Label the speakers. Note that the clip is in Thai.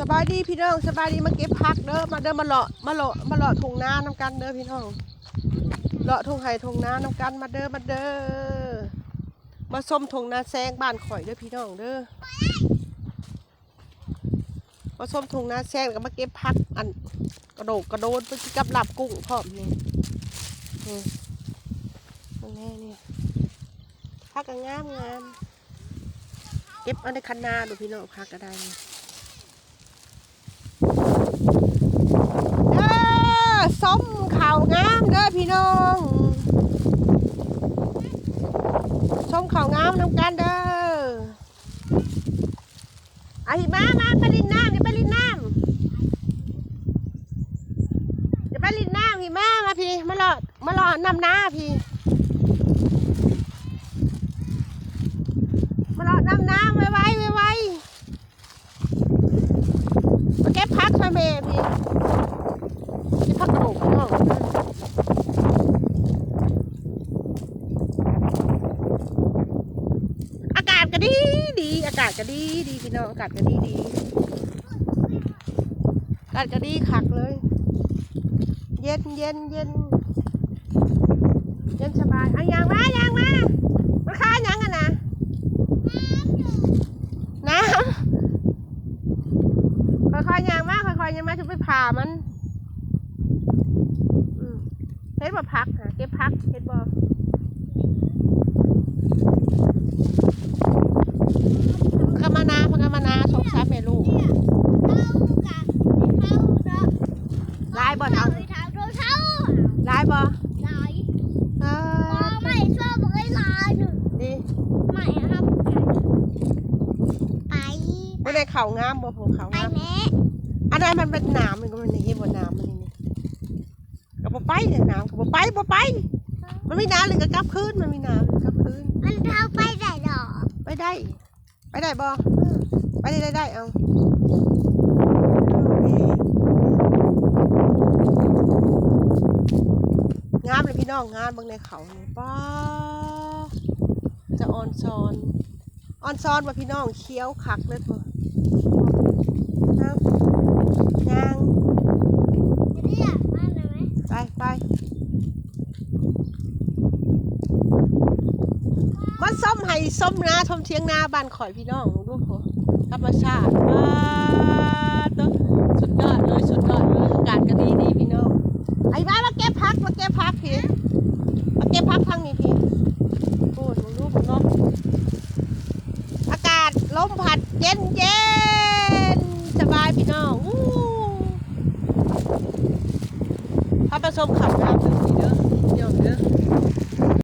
Speaker 1: สบายดีพี่น้องสบายดีมาเก็บผักเด้อมาเด้อมาเลาะมาเลาะมาเลาะทุ่งน้าน้ำกันเด้อพี่น้องเลาะทุ่งไห่ทุ่งน้าน้ำกันมาเด้อมาเด้อมาส้มทุ่งนาแซงบ้านข่อยเด้อพี่น้องเด้อมาส้มทุ่งนาแซงแล้วก็มาเก็บผักอันกระโดดกระโดดไปกับหลับกุ้งพร้อมนี่นี่ตรงนี้นี่ผักก็งามงามเก็บเอาในคันนาดูพี่น้องผักก็ได้ เด้อส้มข่าวงามเด้อพี่น้องส้มข่าวงามน้ำกันเด้อไอ้มามาไปลินน้ำอย่าไปลินน้ำอย่าไปลินน้ำพี่มามาพี่มาหลอดมาหลอดน้ำหน้าพี่มาหลอดน้ำน้ำไว้ไว้ไว้ไว้มาเก็บพักซะเมพี่ ที่พักกระโดดข้างนอกอากา ศก็ดีดี อากาศก็ดีดีพี่น้องอากาศก็ดีดีอากาศก็ดีคักเลย เย็นเย็นเย็นเย็นสบายเอายางมายางมามาค้าหยังกันนะน้ำค่อยๆยางมาค่อยๆยางมาจะไปผ่ามันเฮ็ดบ่พักหาเก็บพักเฮ็ดบ่พกมานาพกมานาสงสารแม่ลูกลายบ่เท่าลายบ่เออดีบ่ ได้เข่างามบ่ผมเข่างามอันนั้นมันเป็นหนามมันก็มันนี่บ่หนามมันนี่ก็บ่ไปเนี่ยหนามก็บ่ไปบ่ไป มันมีน้ำเลยก็กลับคืนมันมีน้ำเลยกลับคืนไปได้ ไปได้บ่ไปได้ได้ได้เอาโอเคงามเลยพี่น้องงามเบางในเขาเนี่ยป้าจะออนซอน ออนซอนว่าพี่น้องเคี้ยวคักเลยพอน้ำยางไปไปมันส้มไห้ส้มนาทมเทียงนาบ้านข่อยพี่น้องดูพอธรรมชาติว้าตัวสุดยอดเลยสุดยอดเลยอากาศก็ดีดีพี่น้องไอ้บ้ามาเก็บพักมาเก็บพักพี่มาเก็บพักทางนี้พี่โอ้ยดูดูเนาะอากาศ ลมพัดเย็นเย็นสบายพี่น้องอู้พาผสมขับน้ำเด้อพี่เด้อเดี๋ยวเด้อ